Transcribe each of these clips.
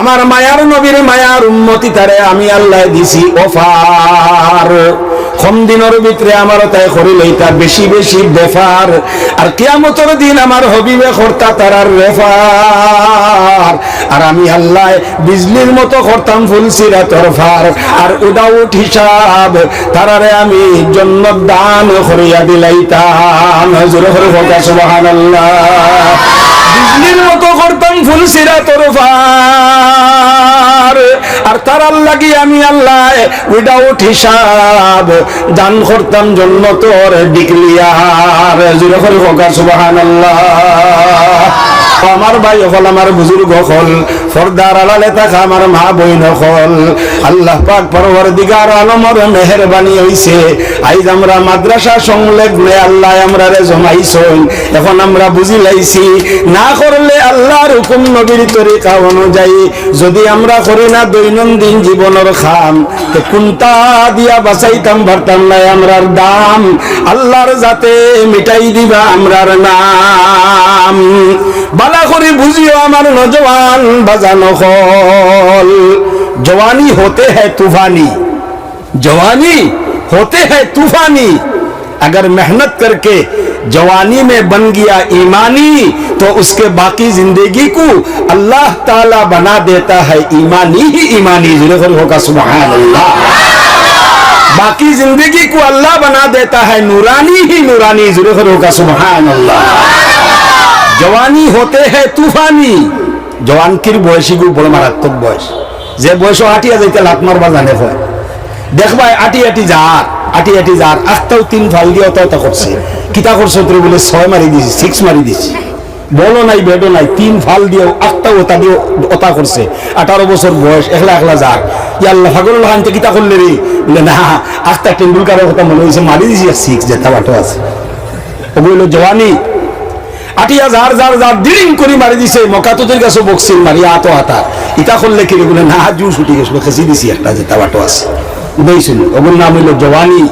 আমার মায়ার নবীর মায়ার উন্মতি তারে আমি আল্লাহ দিছি অফার কম দিনের ভিতরে আমার তাই করি লইতা বেশি বেশি বেফার। আর কিয়ামতের দিন আমার হবিবে কর্তা তারার রেফার। আর আমি আল্লাহ বিজলির মতো করতাম ফুলসিরা তরফার আর উডাউট হিসাব তারারে আমি জন্য দান করিয়া দিলাইতাম। জোরে করে হোক সুবহানাল্লাহ। বিজলির মতো করতাম ফুল সিরা তোর আর তার আল্লাহ কি আমি আল্লাহ? উইদাউট হিসাব। দান করতাম জন্য তোর ডিকলিয়ার। জুড়ে করে হোক সুবাহান আমার ভাই হল আমার বুজুর্গ হল ফর্দার আলালে থাকা আমার মা বইন হল আল্লাহ পাক পরবর দিগার আলমর মেহরবানি হইছে। আইজ আমরা মাদ্রাসা সংলগ্নে আল্লাহ আমরা রে জমাইছই এখন আমরা বুঝি লাইছি না করলে আল্লাহর হুকুম নবীর তরিকা অনুযায়ী যদি আমরা করি না দৈনন্দিন জীবনের খাম, তো কোনটা দিয়া বাঁচাইতাম পারতাম নাই আমরার দাম। আল্লাহর যাতে মিটাই দিবা আমরার নাম। ভালা করে বুঝিও আমার নজওয়ান বাজানো হল। জওانی ہوتے ہیں طوفانی جوانی ہوتے ہیں طوفانی اگر محنت کر کے جوانی میں بن گیا ایمانی تو اس کے باقی زندگی کو اللہ تعالی بنا دیتا ہے ایمانی ہی ایمانی ہوگا سبحان اللہ باقی زندگی کو اللہ بنا دیتا ہے نورانی ہی نورانی کا سبحان اللہ জওয়ানি হতে হে তুফানি। জওয়ানকির বয়সীগু বড় মারাত্মক বয়স। যে বয়স আটিয়া যাইতে লাত মারবা জানে হয় দেখবাই আটি আটি যার আটি আটি যার আখটাও তিন ফাল দিয়ে অত করছে। কিতা করছে তোর বলে, ছয় মারি দিছি সিক্স মারি দিছি। বলো নাই বেডো নাই, তিন ফাল দিয়েও আখটাও ওতা দিয়ে ওতা করছে। আঠারো বছর বয়স, একলা একলা যার ইয়াল্লাহ ফাগল হানতে কিতা করলে রে? বলে, না আখটা টেন্ডুলকারের কথা মনে হয়েছে মারি দিছি সিক্স যেটা বাটো আছে। ও বলল জওয়ানি আটিয়া যার যার যার ডিলিং করে মারি দিছে মকা তোদের কাছে বকছিল মারি, আত আতা। ইটা করলে কি বলে, না জু ছুটি গেছিল খেসি দিছি একটা যেটা বাটো আছে। বুঝছিল ওগুর নাম হইল জওয়ানি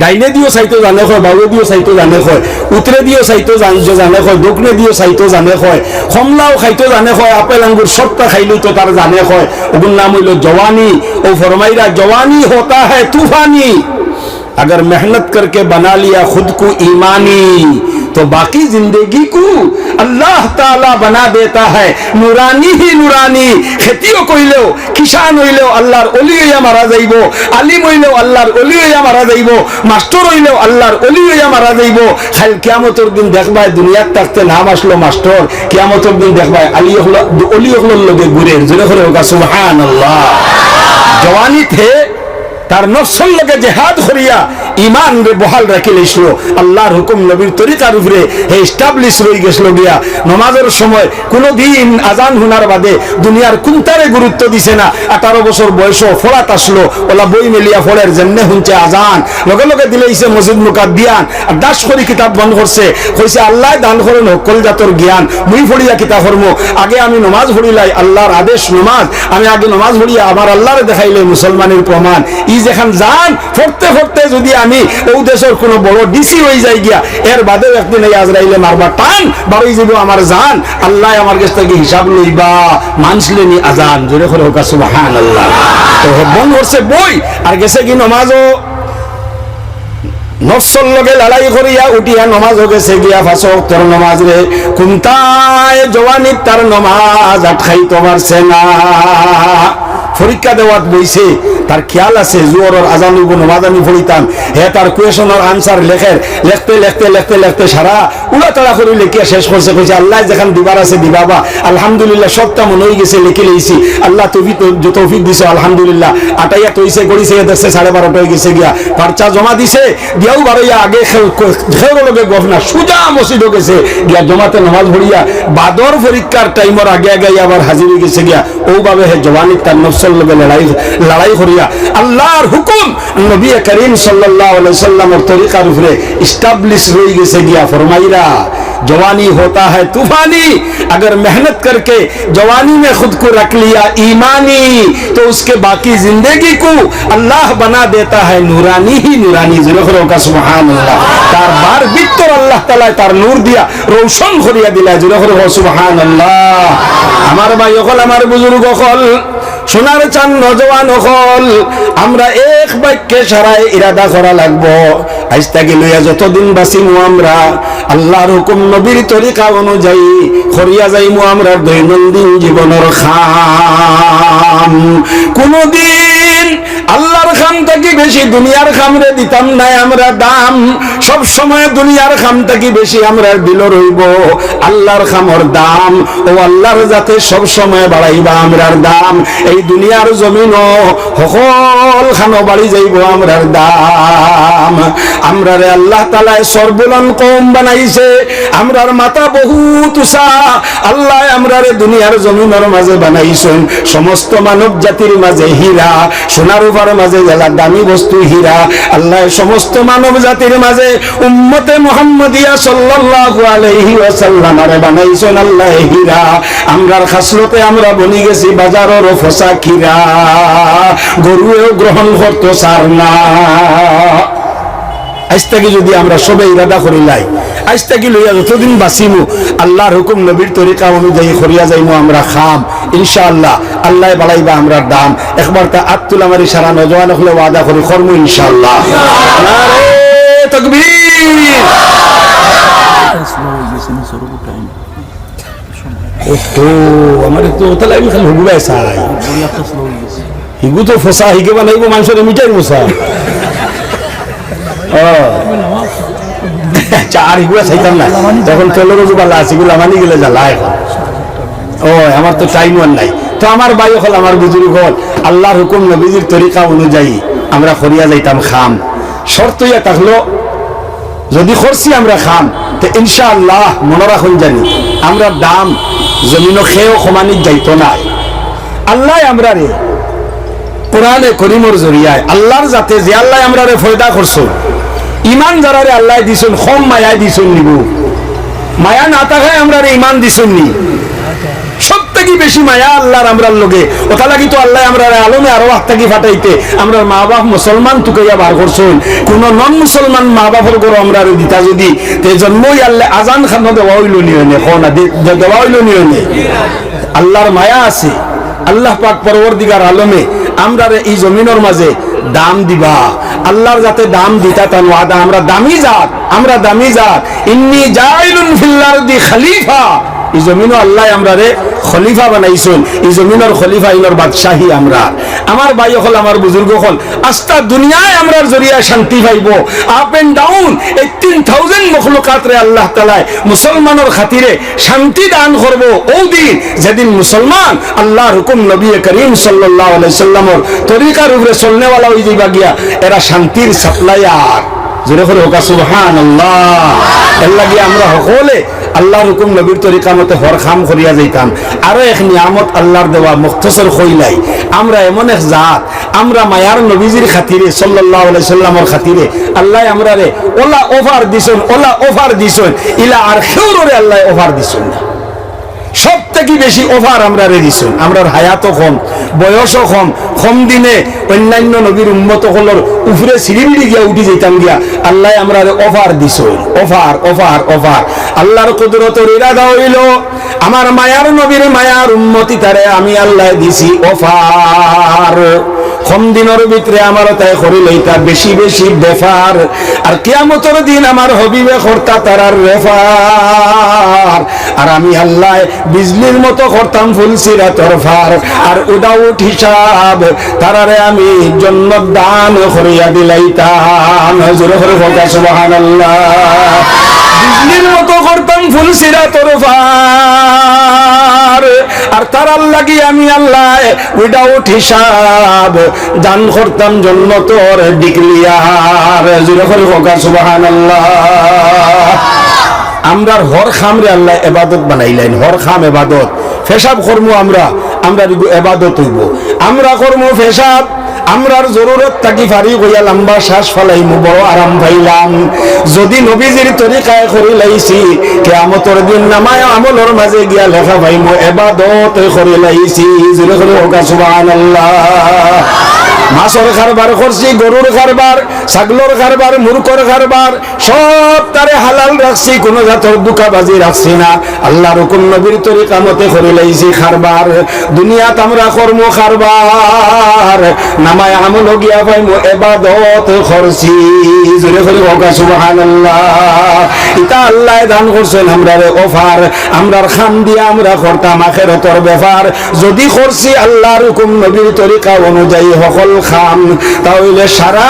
ডাইনে দিও চাইতো জানে হয় বাবু দিও চাইতো জানে হয় উতরে দিও চাইতো জানে হয় দক্ষিণে দিও চাইতো জানে হয় কমলাও খাইতো জানে হয় আপেল আঙ্গুর সবটা খাইলো তো তার জানে হয় ওগুর নাম হইল জওয়ানি ও ফরমাইরা জওয়ানি হতা اگر محنت کر کے بنا لیا خود کو ایمانی، تو باقی زندگی کو اللہ تعالیٰ بنا دیتا ہے۔ نورانی ہی نورانی کھیتی کوئی لو، کسان ہوئی لو، اللہ رلی مرا جائیبو علی مل لو، اللہ رولیٰ مرا جائیبو ماسٹر ہوئی لو، اللہ رلی مرا جائیب خیر کیا دن دیکھ بھائی دنیا تک تے نام اشلو لو ماسٹر کیا دن دیکھ بھائی علیہ اللہ اولیو اللہ بھائے گرے۔ ہوگا، سبحان اللہ۔ جوانی تھے তার নফসল লগে জেহাদ করিয়া ইমান রে বহাল রাখি লইছিল আল্লাহর হুকুম নবীর তরিকার উপরে হে এস্টাবলিশ রই গেছিল গিয়া। নমাজের সময় কোনো দিন আজান হুনার বাদে দুনিয়ার কুন্তারে গুরুত্ব দিছে না। আঠারো বছর বয়স ফলাত আসলো। ওলা বই মেলিয়া ফলের জেমনে শুনছে আজান। লগে লগে দিলেইছে মসজিদ মুকাত দিয়ান আর দাস করি কিতাব বন্ধ করছে। কইছে, আল্লাহ দান করেন হকল জাতর জ্ঞান। মুই ফড়িয়া কিতাব কর্ম আগে আমি নমাজ পড়িলাই, আল্লাহর আদেশ নমাজ। আমি আগে নমাজ পড়িয়া আমার আল্লাহরে দেখাইলে মুসলমানের প্রমাণ। ই যেখান যান, ফরতে ফরতে যদি আমি ও দেশের কোনো বড় ডিসি হয়ে যাই গিয়া, এর বাদেও একদিন এই আজরাইলে মারবা টান, বারোই যাব আমার জান, আল্লাহ আমার কাছ থেকে হিসাব লইবা মানসলেনি আজান, জোরে করে হোক সুবহান আল্লাহ তো বন করছে বই, আর গেছে কি নমাজও? লগে লড়াই করিয়া উঠিয়া নমাজ গেছে গিয়া ফাঁসক তোর নমাজ রে জওয়ানিত তার নমাজ আটকাইতে পারছে না। পরীক্ষা দেওয়াত বইছে, তার খেয়াল আছে জোয়ারের আজান উব নমাজ আমি হে তার কুয়েশনের আনসার লেখের লেখতে লেখতে লেখতে লেখতে সারা উড়া তাড়া করে লিখিয়া শেষ করছে কইছে আল্লাহ যেখান দিবার আছে, দিবাবা। আলহামদুলিল্লাহ সবটা মনে হয়ে গেছে, লিখে লইছি আল্লাহ তৌফিক তৌফিক দিছে, আলহামদুলিল্লাহ। আটাইয়া তৈছে গড়িছে দেখছে সাড়ে বারোটা হয়ে গেছে গিয়া। পারচা জমা দিছে, দিয়াও বারোইয়া আগে খেউ লগে গভনা সুজা মসজিদ গেছে গিয়া, জমাতে নমাজ ভরিয়া বাদর পরীক্ষার টাইমর আগে আগে আবার হাজির হয়ে গেছে গিয়া। ওভাবে হে জওয়ানি তার নফসল লগে লড়াই লড়াই করিয়া আল্লাহর হুকুম নবী করিম সাল্লাল্লাহু আলাইহি সাল্লামের তরিকার উপরে এস্টাবলিশ হয়ে গেছে গিয়া ফরমাইরা जवानी होता है तूफानी अगर मेहनत करके जवानी में खुद को रख लिया ईमानी तो उसके बाकी जिंदगी को अल्लाह बना देता है नूरानी ही नूरानी जुलखरों का सुबहान अल्लाह তার বার ভিতর আল্লাহ তাআলা তার নূর দিয়া রৌশন করিয়া দিলা জুলখর সুবহান আল্লাহ আমার ভাই অকল আমার বুজুর্গ অকল সোনার চান নজওয়ান হল। আমরা এক বাক্যে সারাই ইরাদা করা লাগবো। আজ তাকে লইয়া যতদিন বাঁচিমু আমরা, আল্লাহর হুকুম নবীর তরিকা অনুযায়ী খরিয়া যাইমু আমরা দৈনন্দিন জীবনের খাম। কোনদিন আল্লাহর খাম থেকে বেশি, দুনিয়ার খামরে দিতাম নাই আমরা দাম। সব সময় দুনিয়ার খাম থেকে বেশি আমরা দিল রইব। আল্লাহর খামর দাম, ও আল্লাহর যাতে সব সময় বাড়াইবা আমরার দাম। এই দুনিয়ার জমিন সকল খানো বাড়ি যাইব আমরার দাম। আমরারে আল্লাহ তালায় সর্বলন কম বানাইছে, আমরার মাথা বহুত উষা আল্লাহ আমরারে দুনিয়ার জমিনের মাঝে বানাইছেন, সমস্ত মানব জাতির মাঝে হীরা, সোনার উপর মাঝে জেলা দামি বস্তু, হীরা, আল্লাহ, সমস্ত মানব জাতির মাঝে উম্মতে মোহাম্মদিয়া সাল্লাল্লাহু আলাইহি ওয়াসাল্লাম, আরে বানাইছেন আল্লাহ হীরা। আমরার খাসলতে আমরা বনি গেছি বাজারের ফসা খিরা গরুয়েও গ্রহণ করতো সার না। আজ থেকে যদি আমরা সবে ইরাদা করি লাই আজ থেকে লইয়া যতদিন বাঁচিমু আল্লাহর হুকুম নবীর তরিকা অনুযায়ী করিয়া যাইমু আমরা খাম ইনশাআল্লাহ। আল্লাহ বাড়াইবা আমরা দাম। একবার তা আত্মুল আমার সারা নজওয়ান হলে ওয়াদা করি কর্ম ইনশাআল্লাহ। আমার তো তাহলে আমি খালি হুগুবাই চাই। হিগু তো ফসা হিগে বানাইব মানুষের মিটাই মশা আর এগুলো চাইতাম না। আছে এগুলো গেলে জ্বালা এখন ও আমার তো টাইম আর নাই। তো আমার হল, আমার বুজুর্গ হল। আল্লাহর হুকুম নবীজির তরিকা অনুযায়ী আমরা যাইতাম খাম। শর্ত ইয়া থাকল যদি খরছি আমরা খাম, তো ইনশাআল্লাহ মনে রাখুন জানি, আমরা দাম জমিনও খেয়েও সমানিত যাইতো না। আল্লাহ আমরা রে, কোরআনে করিমর জরিয়ায়, আল্লাহর যাতে যে আল্লাহ আমরা রে ফয়দা করছ ইমান যারারে আল্লাহ দিছুন কম মায়ায় দিছুন নিব। মায়া না থাকায় আমরা ইমান দিছুন নি। সব থেকে বেশি মায়া আল্লাহর আমরার লগে। ওটা লাগি তো আল্লাহ আমরা আলমে আরও হাত থাকি ফাটাইতে আমরা মা বাপ মুসলমান তুকাইয়া বার করছুন। কোন নন মুসলমান মা বাপর গরো আমরা দিতা যদি, তে জন্মই আল্লাহ আজান খান দেওয়া হইল কনা দেওয়া হইল নিয়নে আল্লাহর মায়া আছে। আল্লাহ পাক পরবর্তীকার আলমে আমরা এই জমিনের মাঝে দাম দিবা। আল্লাহর যাতে দাম দিতা তার ওয়াদা। আমরা দামি জাত, আমরা দামি জাত। ইন্নি জাইলুন ফিল আরদি খলিফা। এই জমিনও আল্লাহ আমরা রে খলিফা বানাইছেন। এই জমিনের খলিফা ইনর বাদশাহী আমরা। আমার ভাই হল, আমার বুজুর্গ হল আস্তা দুনিয়ায় আমরার জরিয়া শান্তি পাইব। Up and down eighteen thousand মখলুকাত রে আল্লাহ তালায় মুসলমানের খাতিরে শান্তি দান করব। ও দিন, যেদিন মুসলমান আল্লাহ হুকুম নবী করিম আলাইহি সাল্লামর তরিকার উপরে চলনেওয়ালা হয়ে যাইবা গিয়া এরা শান্তির সাপ্লায়ার। জোরে করে হোকা সুবহান আল্লাহ এর লাগে আমরা সকলে আল্লাহর হুকুম নবীর তরিকা মতে হর খাম করিয়া যাইতাম। আরও এক নিয়ামত আল্লাহর দেওয়া মুক্তসর হইলাই আমরা এমন এক জাত, আমরা মায়ার নবীজির খাতিরে আলাইহি সাল্লামর খাতিরে, আল্লাহ আমরা রে ওলা অফার দিছেন, ওলা অফার দিছেন, ইলা আর খেউরে আল্লাহ অফার দিছেন না। সব থেকে বেশি ওভার আমরা রেডিছুন আমরার হায়াতও কম, বয়সও কম কম দিনে অন্যান্য নবীর উন্মত হলর উপরে সিঁড়ি গিয়া উঠি যেতাম গিয়া আল্লাহ আমরা অফার দিছ। অফার অফার অফার আল্লাহর কুদরতর ইরাদা হইল, আমার মায়ার নবীর মায়ার উন্মতি তারে আমি আল্লাহ দিছি অফার কম দিনের ভিতরে আমার তাই করি লইতা বেশি বেশি বেফার। আর কিয়ামতর দিন আমার হবিবে কর্তা তারার রেফার। আর আমি আল্লাহ বিজলির মতো করতাম ফুলসিরা তরফার আর উদাউট হিসাব, তারারে আমি জন্য দান করিয়া দিলাইতাম। জোরে করে ফোকা সুবহানাল্লাহ। বিজলির মতো করতাম ফুলসিরা তরফার। আর তারার লাগি আমি আল্লাহ? উইদাউট হিসাব। দান করতাম জন্য তোর ডিকলিয়ার। জোরে করে ফোকা সুবহানাল্লাহ। আমরার হর খামরে আল্লাহ এবাদত বানাইলেন, হর খাম এবাদত। ফেসাব কর্ম আমরা আমরা এবাদত হইব। আমরা কর্ম ফেসাব। আমরার জরুরত থাকি ফারি হইয়া লম্বা শ্বাস ফলাইমু, বড় আরাম পাইলাম। যদি নবীজির তরিকায় করি লাইছি, কেয়ামতর দিন নামায় আমলর মাঝে গিয়া লেখা পাইমু, এবাদত করি লাইছি। জোরে করে হোকা, সুবহানাল্লাহ। মাছর কারবার করছি, গরুর কারবার ছাগলর কারবার মূর্খর কারবার সব তারে হালাল রাখছি, কোন জাতর দুকাবাজি রাখছি না। আল্লাহর হুকুম নবীর তরিকা মতে করে লাইছি খারবার দুনিয়াত আমরা কর্ম খারবার নামায় আমল গিয়া পাইমু এবাদত করছি। জোরে করে হোকা সুবহানাল্লাহ। ইতা আল্লাহ দান করছেন আমরারে অফার। আমরার খান দিয়া আমরা করতাম আখেরতর ব্যাপার। যদি করছি আল্লাহর হুকুম নবীর তরিকা অনুযায়ী সকল খাম তাহলে সারা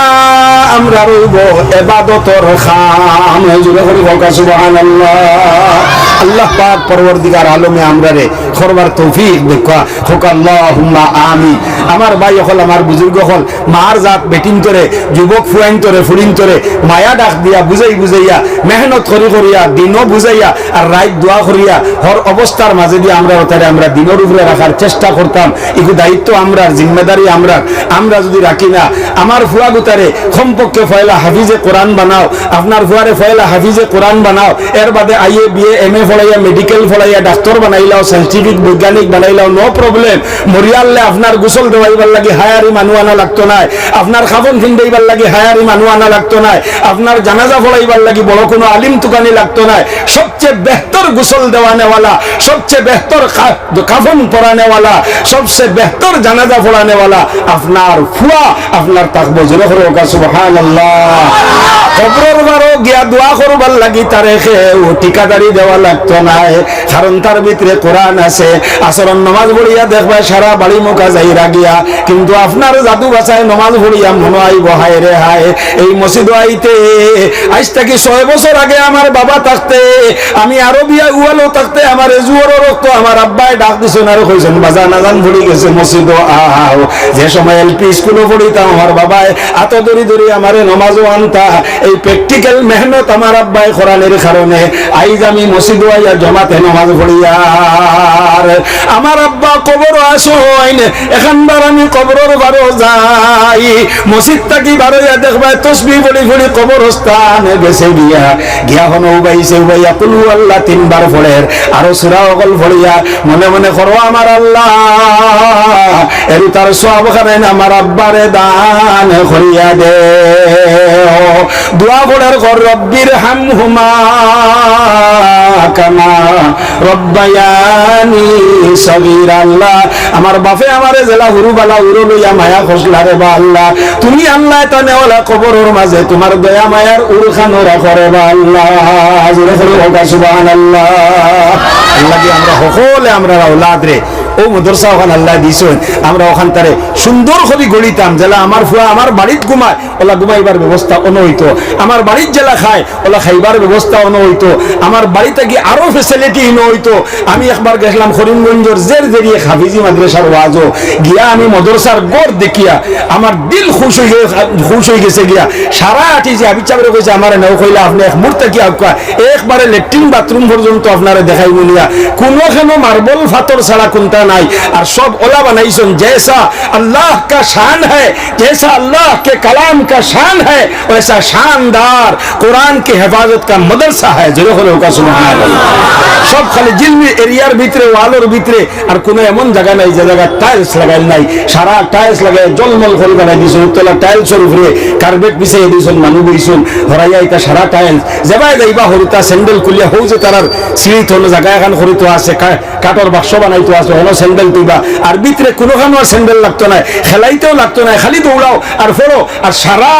আমরা রইব এবাদতর খাম। জুড়ে করি বকা সুবহানাল্লাহ। আল্লাহ পাক পরবর্তীকার আলমে আমরা রে করবার তৌফিক দেখা হোক আল্লাহুম্মা আমিন। আমার ভাই হল আমার বুজুর্গ হল মার জাত বেটিন করে যুবক ফুয়াইন করে ফুরিন করে মায়া ডাক দিয়া বুঝাই বুঝাইয়া, মেহনত করি করিয়া, দিনও বুঝাইয়া, আর রাত দোয়া করিয়া, হর অবস্থার মাঝে দিয়ে আমরা ওটারে আমরা দিনের উপরে রাখার চেষ্টা করতাম। এগুলো দায়িত্ব আমরা, জিম্মেদারি আমরা আমরা যদি রাখি না, আমার ফুয়া গুতারে কমপক্ষে ফয়লা হাফিজে কোরআন বানাও, আপনার ফুয়ারে ফয়লা হাফিজে কোরআন বানাও, এর বাদে আইএ, বিএ, এম, এ ফলাইয়া মেডিকেল ফলাইয়া ডাক্তার বানাইলাও সাইন্টিফিক বৈজ্ঞানিক বানাইলাও নো প্রবলেম মরিয়াললে আপনার গোসল দেওয়াইবার লাগে হায়ারি মানুষ আনা লাগতো নাই। আপনার খাবন ফিন্দাইবার লাগে হায়ারি মানুষ আনা লাগতো নাই। আপনার জানাজা ফলাইবার লাগে বড় কোনো আলিম তুকানি লাগতো নাই। সবচেয়ে বেহতর গোসল দেওয়ানেওয়ালা সবচেয়ে বেহতর কাফন পরানেওয়ালা সবচেয়ে বেহতর জানাজা পড়ানেওয়ালা আপনার ফুয়া আপনার তাকবো জোরে ওকা সুবহানাল্লাহ। কবরের বারো গিয়া দোয়া করবার লাগি তারে খেউ ঠিকাদারি দেওয়া লাগতো নাই। কারণ তার ভিতরে কোরআন আছে। আসরণ নমাজ পড়িয়া দেখবা সারা বাড়ি মুখা যাইরা গিয়া। কিন্তু আপনার জাদু বাসায় নমাজ পড়িয়া মনে আইব, হায় রে হায়, এই মসজিদ আইতে। আজ থেকে ছয় বছর আগে আমার বাবা থাকতে, আমি আরও বিয়া উয়ালো থাকতে, আমার জুয়ারও রক্ত আমার আব্বাই ডাক দিছেন আর কইছেন, বাজা নাজান ভরি গেছে মসজিদ আও যে সময় এলপি স্কুলে পড়িতাম, আমার বাবায় আত দরি দরি আমারে নমাজও আনতা এই প্র্যাকটিক্যাল মেহনত আমার আব্বাই কোরআনের কারণে। আইজ আমি মসজিদ আইয়া জমাতে নমাজ পড়িয়ার আমার আব্বা কবর আসইন এখানবার আমি কবরের বারো যাই। মসজিদ থাকি বারোয়া দেখবা? তসবি বলি বলি কবরস্থান গেছে গিয়া গিয়া হন উবাইছে উবাইয়া, কুলু আল্লাহ তিনবার ফড়ের আরও সুরা অকল ফড়িয়া মনে মনে করো আমার আল্লাহ। এর তার সব খাবেন আমার আব্বারে দান করিয়া দে দোয়া ফড়ের ঘর, রব্বির হাম হুমা কামা রব্বায়ানি সগীর আল্লাহ আমার বাপে আমারে জেলা হুরু বালা হুরু লইয়া মায়া খসলা রে বা আল্লাহ। তুমি আল্লাহ তা নেওয়ালা কবরের মাঝে, তোমার দয়া মায়ার উরখানো রাখো রে বা আল্লাহ। জোরে করে হোকা সুবহানাল্লাহ। আল্লাহ কি আমরা সকলে আমরা আওলাদ রে। ও মদরসা, ওখান আল্লাহ দিছেন আমরা ওখান তারে সুন্দর করে গড়িতাম। জেলা আমার ফুয়া আমার বাড়িত ঘুমায়, ওলা ঘুমাইবার ব্যবস্থা অন হইতো আমার বাড়ির জেলা খায়, ওলা খাইবার ব্যবস্থা অন হইতো আমার বাড়িতে গিয়ে আরও ফেসিলিটি ইন হইতো আমি একবার গেছিলাম করিমগঞ্জের জের জেরিয়ে হাফিজি মাদ্রাসার ওয়াজও। গিয়া আমি মদরসার গড় দেখিয়া, আমার দিল খুশ হয়ে খুশ হয়ে গেছে গিয়া। সারা আটি যে আবি চাবরে কইছে আমার নেও কইলা আপনি এক মুহূর্তে কি আপকা একবারে লেট্রিন বাথরুম পর্যন্ত আপনারা দেখাই মনিয়া কোনোখানো মার্বল ফাতর ছাড়া কোনটা বানাই, আর সব ওলা বানাইছেন জেসা আল্লাহ কা শান হ্যাঁ জেসা আল্লাহ কে কালাম কা শান হ্যাঁ শানদার কোরআন কে হেফাজত কা মদরসা হ্যাঁ জোরে সব খালি জিলমি এরিয়ার ভিতরে, ওয়ালোর ভিতরে, আর কোনো এমন জায়গা নাই যে জায়গায় টাইলস লাগাই নাই। সারা টাইলস লাগাই জলমল করে বানাই দিছেন উত্তলা টাইলসের উপরে কার্পেট বিছিয়ে দিয়েছেন মানুষ দিয়েছেন হরাইয়া এটা সারা টাইলস যেবাই যাইবা হরিতা স্যান্ডেল কুলিয়া হৌ যে তারার সিঁড়ি থাকা এখন হরিত আছে কাঠর বাক্স বানাইতো আছে, হলো স্যান্ডেল তুইবা আর ভিতরে কোনোখানো স্যান্ডেল লাগতো না খেলাইতেও লাগতো না খালি দৌড়াও আর ফোড়ো আর সারা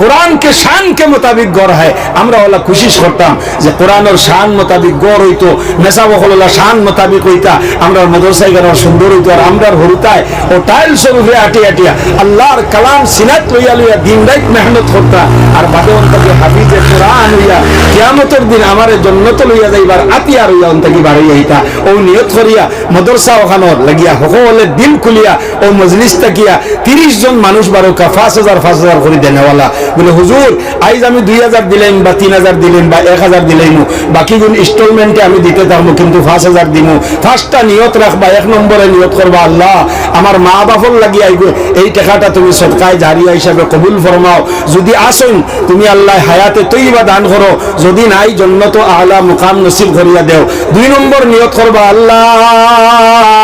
কোরআনকে শানকে মোতাবিক গড় হয়। আমরা ওলা খুশিস করতাম যে কোরআনের শান মোতাবিক গড় হইতো। মেসা বকলা শান মোতাবিক হইতা। আমরা মদরসাই গেল সুন্দর হইতো। আর আমরা হরুতায় ও টাইল স্বরূপে আটিয়া আটিয়া আল্লাহর কালাম সিনাত লইয়া লইয়া দিন রাত মেহনত করতা। আর বাদে অন্তকে হাফিজে কোরআন হইয়া কিয়ামতের দিন আমার জন্নত লইয়া যাইবার আতিয়ার হইয়া অন্তকি বাড়াইয়া হইতা ও নিয়ত করিয়া মদরসা ওখানোর লাগিয়া সকলে দিল খুলিয়া, ও মজলিস তাকিয়া তিরিশ জন মানুষ বারোকা পাঁচ হাজার পাঁচ হাজার করে দেনেওয়ালা বলে হুজুর আইজ আমি দুই হাজার দিলেন বা তিন হাজার দিলেন বা এক হাজার দিলেন বাকিগুলো ইনস্টলমেন্টে আমি দিতে পারব কিন্তু পাঁচ হাজার দিব ফার্স্টটা নিয়ত রাখবা এক নম্বরে নিয়ত করবা আল্লাহ। আমার মা বাপর লাগি আইব এই টাকাটা তুমি সরকার জারিয়া হিসাবে কবুল ফরমাও যদি আসুন তুমি আল্লাহ হায়াতে তৈবা দান করো যদি নাই জন্য তো আলা মুকাম নসিব করিয়া দেও। দুই নম্বর নিয়ত করবা আল্লাহ।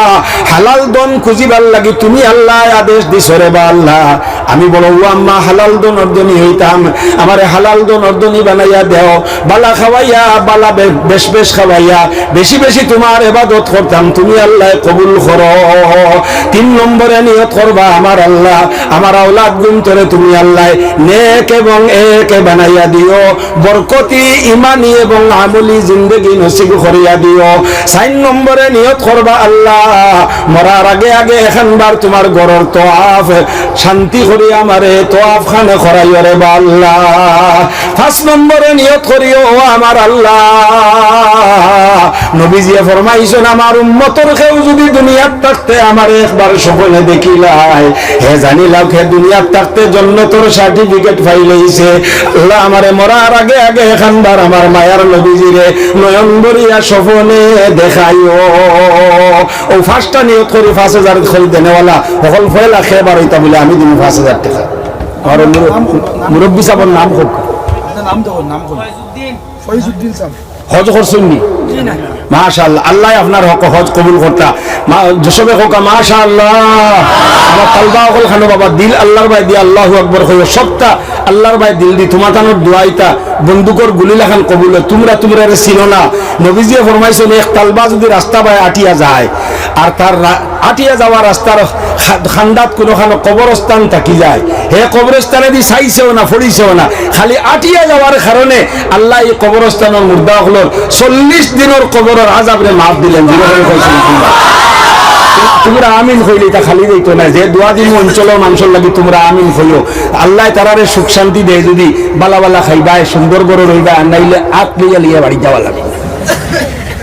হালাল দন খুঁজিবার লাগি তুমি আল্লাহ আদেশ দিছ রে বা আল্লাহ। আমি বড় ও আম্মা, হালাল দন অর্জনী হইতাম। আমারে হালাল দন অর্জনী বানাইয়া দেও। বালা খাওয়াইয়া, বালা বেশ বেশ খাওয়াইয়া। বেশি বেশি তোমার এবাদত করতাম। তুমি আল্লাহ কবুল করো। তিন নম্বরে নিয়ত করবা আমার আল্লাহ। আমার আওলাদ গুন্তরে তুমি আল্লাহ নেক এবং এক বানাইয়া দিও। বরকতি, ইমানি এবং আমলি জিন্দগি নসিব করিয়া দিও। চার নম্বরে নিয়ত করবা আল্লাহ মরার আগে আগে এখানবার তোমার গরর তোয়াফ। শান্তি করি আমারে তোয়াফ খানে করাইও রে বা আল্লাহ। পাঁচ নম্বরে নিয়ত করিও আমার আল্লাহ। নবীজিয়ে ফরমাইছেন, আমার উম্মতর কেউ যদি দুনিয়াত থাকতে আমার একবার সপনে দেখিলাই হে জানিলাও হে দুনিয়াত থাকতে জন্নতর সার্টিফিকেট ফাইলেইছে। আল্লাহ আমারে মরার আগে আগে এখানবার আমার মায়ার নবীজিরে নয়ন বরিয়া সপনে দেখাইও। ও ফার্স্টটা নিয়ত করি পাঁচ হাজার করে দেনেওয়ালা সকল ফেলা খেয়ে হইতা বলে আমি দিন পাঁচ হাজার টাকা। আর মুরব্বী সাহেবের নাম হোক আপনার নাম দেখুন নাম করুন ফয়জুদ্দিন। সাহেব। হজ করছেন খানো বন্দুকর গুলি লাখান কবুল তোমরা তোমরা চিনো না। নবীজিয়ে ফরমাইছেন, এক তালবা যদি রাস্তা বাই আটিয়া যায়, আর তার আটিয়া যাওয়া রাস্তার খান্দাত কোনোখানো কবরস্থান থাকি যায়। হে কবরস্থানে দি চাইছেও না, ফড়িছেও না। খালি আটিয়া যাওয়ার কারণে আল্লাহ এই কবরস্থানের মুর্দা হলোর চল্লিশ দিনের কবরের আজাবরে মাফ দিলেন তোমরা। আমিন হইলে এটা খালি দিত না, যে দোয়া দিন অঞ্চলের মানুষের লাগে তোমরা আমিন হইও আল্লাহ তারারে সুখ শান্তি দেয় যদি বালা বালা খাইবায়, সুন্দর বড় রইবা নাইলে আত লইয়া লিয়া বাড়ি যাওয়া লাগবে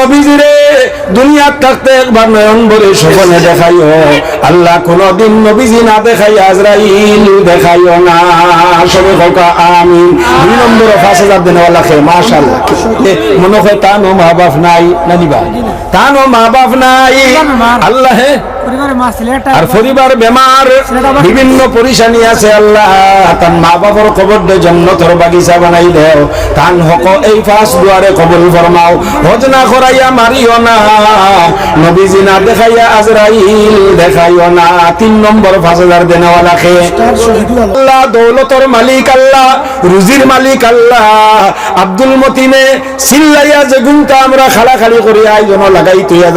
নবীজিরে দুনিয়ার থাকতে একবার নয়ন ভরে সপনে দেখাইও। আল্লাহ কোনদিন নবীজি না দেখাই আজরাইল দেখাইও না। সবে ককা আমিন। দুই নম্বর পাঁচ হাজার দিন ওলা খে মাশাল্লাহ এ, মনে হয় তানো মা বাপ নাই না নিবা তানো মা বাপ নাই। আল্লাহ আর পরিবার বেমার বিভিন্ন পরিশানি আছে আল্লাহ। তার মা বাবার কবর দে জন্নতর বাগিচা বানাই দেও। তান হক এই ফাঁস দুয়ারে কবুল ফরমাও। হজ করাইয়া মারিও না। নবীজি না দেখাইয়া আজরাইল দেখাইও না। তিন নম্বর পাঁচ হাজার দেনেওয়ালা খে আল্লাহ দৌলতর মালিক আল্লাহ রুজির মালিক আল্লাহ। আব্দুল মতিনে সিল্লাইয়া যে গুণটা আমরা খালাখালি করি আয়োজন লাগাই তুইয়া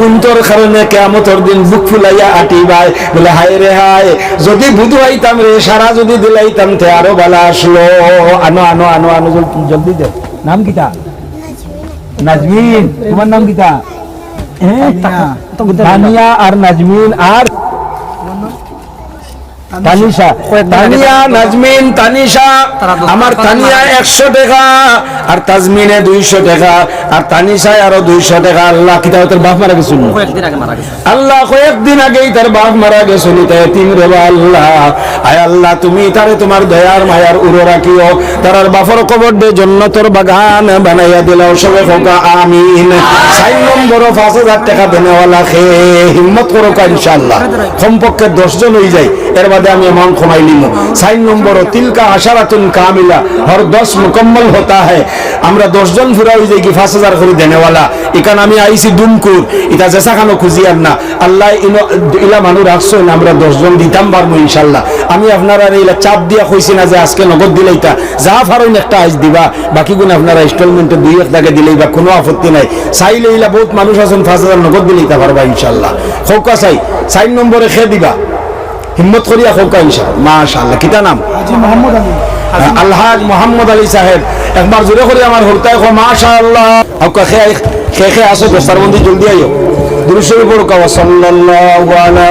গুণতর কারণে কেমতর দিন বুক ফুলাইয়া আটি ভাই বলে হায় রে হায়। যদি বুধু আইতাম রে সারা যদি দিলাইতাম তে আরও বালা আসলো। আনো আনো আনো আনো জল- জলদি দে। নাম কিতা? নাজমিন। তোমার নাম কিতা? তানিয়া আর নাজমিন আর তানিশা। তানিয়া নাজমিন তানিশা। আমার তানিয়া একশো টাকা আর তাজমিনে দুইশো টাকা আর তানিশায় আরও দুইশো টাকা। আল্লাহ তোর বাপ মারা গেছিল কয়েকদিন আগে মারা গেছে। আল্লাহ কয়েকদিন আগেই তার বাপ মারা গেছিল তাই তিন রেবা আল্লাহ। আয় আল্লাহ তুমি তারে তোমার দয়ার মায়ার উড়ো রাখিও। তার বাফর কবর দে জন্নতর বাগান বানাইয়া দিলাও। সবে হোকা আমিন। চার নম্বর পাঁচ হাজার টাকা দেনেওয়ালা খে হিম্মত করো ইনশাল্লাহ কমপক্ষে দশজন হয়ে যায়। এর বাদে আমি অ্যামাউন্ট কমাই লিমু সাইন নম্বর, তিলকা আশারাতুন কামিলা। হর দশ মুকম্মল হতা হ্যায় আমরা দশজন ফুরা হয়ে যাই কি পাঁচ হাজার করে দেনেওয়ালা। এখানে আমি আইছি ডুমকুর এটা জেসা খানো খুঁজি আর না। আল্লাহ ইলা মানুষ রাখছেন আমরা দশজন দিতাম পারব ইনশাল্লাহ। আমি আপনারা এইলা চাপ দিয়া কইছি না যে আজকে নগদ দিলেই তা যা পারেন একটা আইস দিবা। বাকি গুণ আপনারা ইনস্টলমেন্টে দুই এক টাকা দিলেই বা কোনো আপত্তি নাই। চাইলে এইলা বহুত মানুষ আছেন, পাঁচ হাজার নগদ দিলেই তা পারবা ইনশাল্লাহ। খৌকা চাই চাইন নম্বরে খে দিবা। হিম্মত করিয়া খৌকা ইনশাল্লাহ মাশাল্লাহ কিতা নাম? আল্লাহ মোহাম্মদ আলী। আলহাজ মোহাম্মদ আলী সাহেব একবার জোরে করে আমার হরতায় খো মাশা আল্লাহ হকা খে খে খে আসো দোস্তার মন্দির জলদি আইও। দুরুশরী পড়ো কাওয়া সাল্লাল্লাহু আলা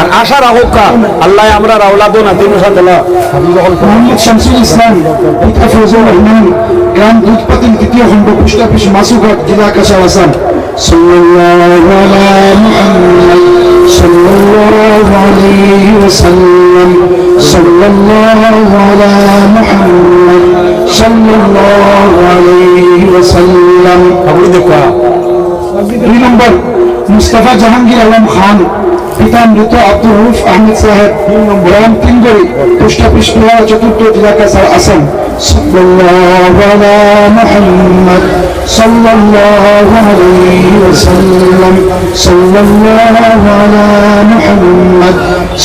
আল্লাহ সাল্লাল্লাহু আলাইহি ওয়াসাল্লাম সাল্লাল্লাহু আলা মুহাম্মদ সাল্লাল্লাহু আলাইহি ওয়াসাল্লাম। আপনি দেখো দুই নম্বর মুস্তাফা জাহাঙ্গীর আলম খান। পিতা মৃত আব্দুল রুফ আহমেদ সাহেব গ্রাম তিনগড়ি পোস্ট অফিস পেয়ারা চতুর্থ জেলা কাছাড় আসাম। মুহাম্মদ সাল্লাল্লাহু আলাইহি ওয়াসাল্লাম। সাল্লাল্লাহু আলা মুহাম্মদ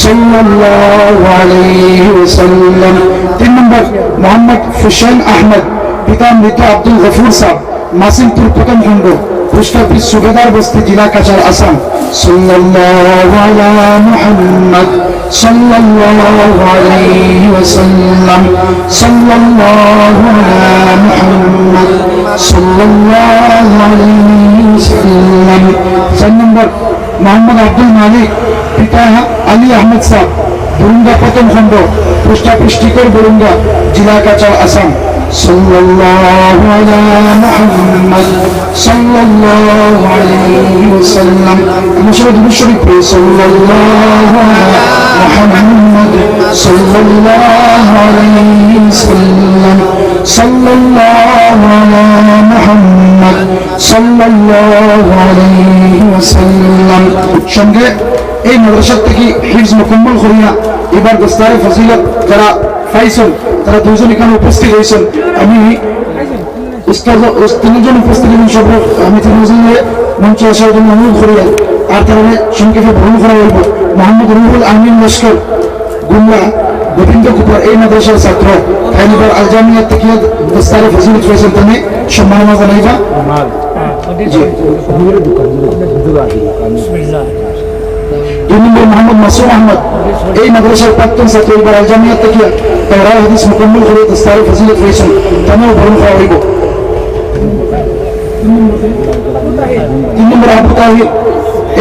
সাল্লাল্লাহু আলাইহি ওয়াসাল্লাম। তিন নম্বর, মোহাম্মদ হুসেন আহমদ পিতা মৃত আব্দুল গফুর সাহেব। মাসিমপুর প্রথম খণ্ড পোস্ট অফিস সুবেদার বস্তি জেলা কাছাড় আসাম। সাল্লাল্লাহু আলা মুহাম্মদ, সাল্লাল্লাহু আলাইহি ওয়াসাল্লাম, সাল্লাল্লাহু আলা মুহাম্মদ, সাল্লাল্লাহু আলাইহি ওয়াসাল্লাম। চার নম্বর, মোহাম্মদ আব্দুল মালিক, পিতা আলী আহমদ সাহেব বরুঙ্গা প্রথম খণ্ড পোস্ট অফিস টিকর বরুঙ্গা জেলা কাছাড় আসাম। صلى الله على محمد صلى الله عليه وسلم مشهد بالشريك صلى الله على محمد صلى الله عليه وسلم صلى الله على محمد صلى الله عليه وسلم সঙ্গে এই মাদ্রাসা থেকে হিফজ মুকম্মল করিয়া এবার দস্তারে ফজিলত যারা পাইছেন তারা দুজন এখানে উপস্থিত হয়েছেন। আমি তিনজন উপস্থিত এবং সব আমি তিনজনকে মঞ্চে আসার জন্য অনুরোধ করিয়া আর তারা সংক্ষেপে ভ্রমণ করা হইব মোহাম্মদ রুহুল আমিন লস্কর গুমলা গোবিন্দ কুপার এই মাদ্রাসার ছাত্র। ফাইনিবার আলজামিয়া থেকে দস্তারে ফজিলত হয়েছেন তিনি। সম্মাননা জানাইবা। জি। নম্বর মোহাম্মদ মাসুম আহমদ, এই মাদ্রাসার প্রাক্তন ছাত্র এবার আলজামিয়া থেকে তারা হাদিস মুকম্মল করে দস্তারে ফজিলত হয়েছেন তাকেও ভ্রমণ করা হইব। তিন নম্বর আবু তাহির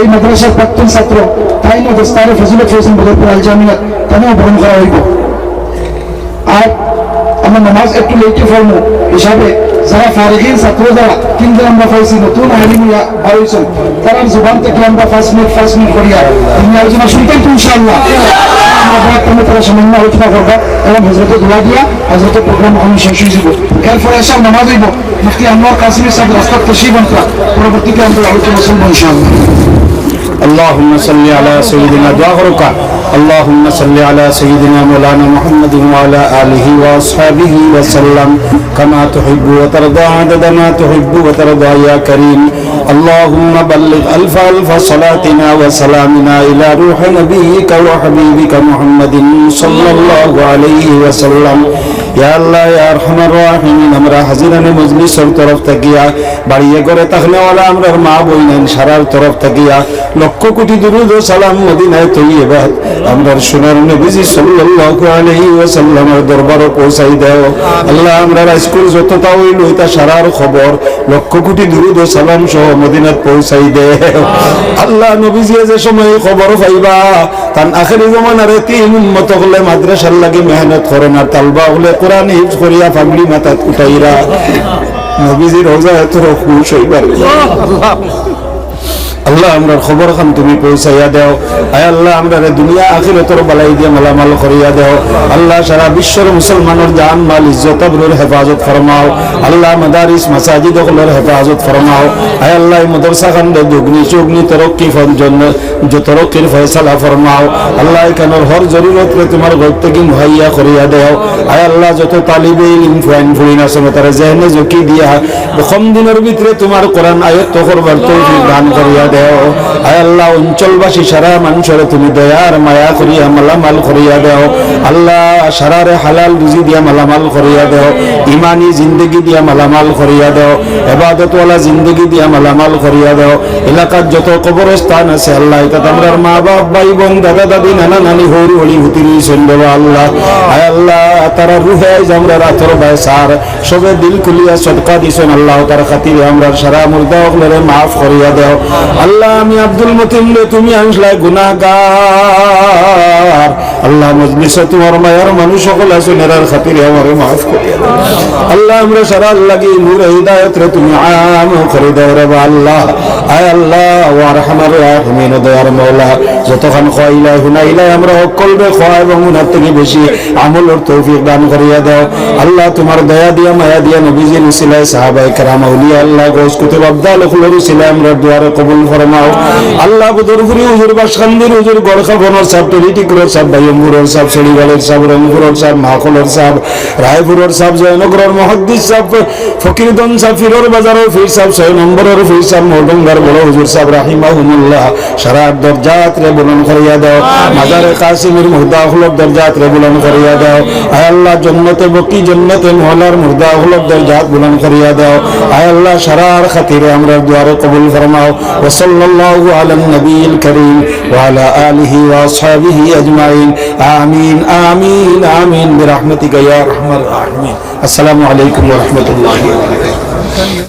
এই মাদ্রাসার প্রাক্তন ছাত্র, তাই না দস্তারে ফজিলত হয়েছেন বদরপুর আলজামিয়া তাকেও ভ্রমণ করা হইব। আর আমরা নামাজ একটু লেটে ফর্ম, হিসাবে যারা ফারিগিন ছাত্র যারা কিন্তু আমরা পাইছি নতুন আলিমিয়া বাড়িয়েছেন, তারা জুবান থেকে আমরা পাঁচ মিনিট পাঁচ মিনিট করিয়া তুমি আলোচনা শুনতেন তো ইনশাআল্লাহ। আমরা তারা সামান্য আলোচনা করব এবং হজরতে দোয়া দিয়া হজরতের প্রোগ্রাম আমি শেষ হয়ে যাব। এরপরে এসে নামাজ হইব মুফতি আনোয়ার কাসিমের সাথে রাস্তার তসিব আনতা পরবর্তীতে আমরা আলোচনা শুনব ইনশাআল্লাহ। اللهم صل على سيدنا دعوك اللهم صل على سيدنا مولانا محمد وعلى آله وأصحابه وسلم. كما تحب وترضى عدد ما تحب وترضى يا كريم. اللهم بلغ ألف ألف صلاتنا وسلامنا إلى روح نبيك وحبيبك محمد صلى الله عليه وسلم. ইয়া আল্লাহ ইয়া আরহামার রাহিমিন আমরা হাজিরানে মজলিসের তরফ থাকিয়া বাড়িয়ে করে তাহলে ওলা আমরা মা বইনেন সারার তরফ থাকিয়া লক্ষ কোটি দুরুদ ও সালাম মদিনায় তৈয়বাত। আমরা সোনার নবীজি সাল্লাল্লাহু আলাইহি ওয়াসাল্লামের দরবারে পৌঁছাই দাও। আল্লাহ আমরা স্কুল যতটা হইল তা সারার খবর লক্ষ কোটি দুরুদ ও সালাম সহ মদিনাত পৌঁছাই দে আল্লাহ নবীজি যে সময় খবর পাইবা তান আখেরি জমানারে তিন উম্মত হলে মাদ্রাসার লাগে মেহনত করে না তালবা হলে কোরআন হিফজ করিয়া ফাগলি মাথাত উঠাইরা নবীজির রোজা এত খুশ হইবার আল্লাহ আমরার খবর খান, তুমি পৌঁছাইয়া দেও। আয় আল্লাহ আমরা দুনিয়া আখিরতর বালাই দিয়ে মালামাল করিয়া দেও। আল্লাহ সারা বিশ্বর মুসলমানের জান, মাল, ইজ্জত, আবরুর হেফাজত ফরমাও। আল্লাহ মাদারিস, মাসাজিদগুলোর হেফাজত ফরমাও। আয় আল্লাহ মাদ্রাসা খান্ডে দুগ্নি চুগনি তরক্কি ফর জন্য যে তরক্কির ফয়সালা ফরমাও। আল্লাহ এখানের হর জরুরত রে তোমার গর্তকি মুহাইয়া করিয়া দেও। আয় আল্লাহ, যত তালিবে ইলম ফুইন আছে তারা জেহনে জকি দিয়া। কম দিনের ভিতরে তোমার কোরআন আয়ত্ত করবার তৌফিক দান করিয়া দেও। আয় আল্লাহ, অঞ্চলবাসী সারা মানুষের তুমি দয়ার মায়া করিয়া মালামাল করিয়া দেও। আল্লাহ, সারারে হালাল রুজি দিয়া মালামাল করিয়া দেও। ইমানি জিন্দগি দিয়া মালামাল করিয়া দেও। এবাদতওয়ালা জিন্দগি দিয়া মালামাল করিয়া দেও। এলাকার যত কবরস্থান আছে আল্লাহ এটা আমরা মা বাপ ভাই বোন দাদা দাদি নানা নানি হরি হরি হুতিরি সন্দেহ আল্লাহ। আল্লাহ, তারা রুহে আমরা রাতর ভাই সার, সবে দিল খুলিয়া সদকা দিছেন আল্লাহ, তার খাতিরে আমরা সারা মুর্দা মাফ করিয়া দেও। আল্লাহ, আমি আব্দুল মতিন রে, তুমি আনসলাই গুনাহগার। আল্লাহ, মজলিসে তোমার মায়ের মানুষ সকল আছেন এরার খাতিরে আমারে মাফ করিয়া দাও। আল্লাহ, আমরা সারা লাগি নূর হিদায়ত রে, তুমি আম করে দাও রে আল্লাহ। আয় আল্লাহ, ও আরহামার রাহিমিন দয়ার মৌলা যতক্ষণ খোয়াইলা হুনাইলা আমরা সকল বে খোয়া এবং উনার থেকে বেশি আমলের তৌফিক দান করিয়া দাও। আল্লাহ, তোমার দয়া দিয়া, মায়া দিয়া নবীজির উসিলায় সাহাবায়ে কেরাম, আউলিয়া আল্লাহ গোস কুতুব আব্দাল খুলের উসিলায় আমরা দুয়ারে কবুল ফরমাও আল্লাহ হুজুর গড়খা সাহেব সাহেব সাহেব সাহেব রংপুরের সাহেব মাহকুলের সাহেব রায়পুরের সাহেব জয়নগরের মহাদ্দিস সাহেব ফকিরগঞ্জ সাহেব ফিরোর বাজারের ফির সাহেব ছয় নম্বরের ফির সাহেব মৌডঙ্গার বড় হুজুর সাহেব রাহিমাহুমুল্লাহ সারা দরজাত রে বুলন করিয়া দাও। মাজারে কাসিমের মুর্দা হলক দরজাত রে বুলন করিয়া দাও। আয় আল্লাহ জন্নতে বকি জন্নতে মহলার মুর্দা হলক দরজাত বুলন করিয়া দাও। আয় আল্লাহ সারার খাতিরে আমরা দুয়ারে কবুল ফরমাও। ওয়া সাল্লাল্লাহু আলা নবীল করিম ওয়া আলা আলিহি ওয়া আসহাবিহি আজমাইন আমিন আমিন আমিন বিরহমাতিকা ইয়া আরহামার রাহিমিন আসসালামু আলাইকুম ওয়া রাহমাতুল্লাহি ওয়া বারাকাতুহু